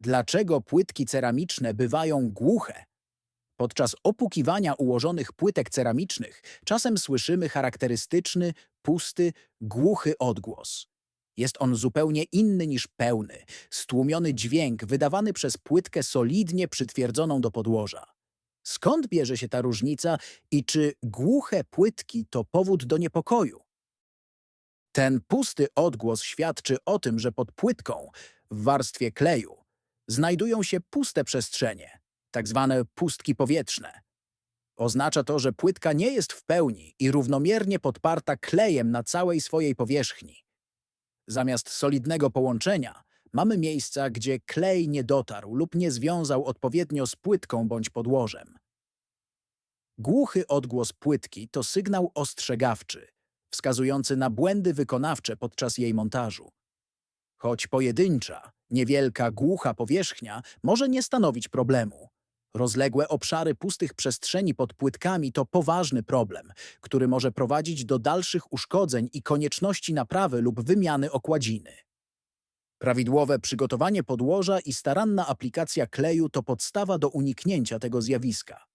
Dlaczego płytki ceramiczne bywają głuche? Podczas opukiwania ułożonych płytek ceramicznych czasem słyszymy charakterystyczny, pusty, głuchy odgłos. Jest on zupełnie inny niż pełny, stłumiony dźwięk wydawany przez płytkę solidnie przytwierdzoną do podłoża. Skąd bierze się ta różnica i czy głuche płytki to powód do niepokoju? Ten pusty odgłos świadczy o tym, że pod płytką, w warstwie kleju, znajdują się puste przestrzenie, tak zwane pustki powietrzne. Oznacza to, że płytka nie jest w pełni i równomiernie podparta klejem na całej swojej powierzchni. Zamiast solidnego połączenia mamy miejsca, gdzie klej nie dotarł lub nie związał odpowiednio z płytką bądź podłożem. Głuchy odgłos płytki to sygnał ostrzegawczy, wskazujący na błędy wykonawcze podczas jej montażu. Choć pojedyncza, niewielka, głucha powierzchnia może nie stanowić problemu. Rozległe obszary pustych przestrzeni pod płytkami to poważny problem, który może prowadzić do dalszych uszkodzeń i konieczności naprawy lub wymiany okładziny. Prawidłowe przygotowanie podłoża i staranna aplikacja kleju to podstawa do uniknięcia tego zjawiska.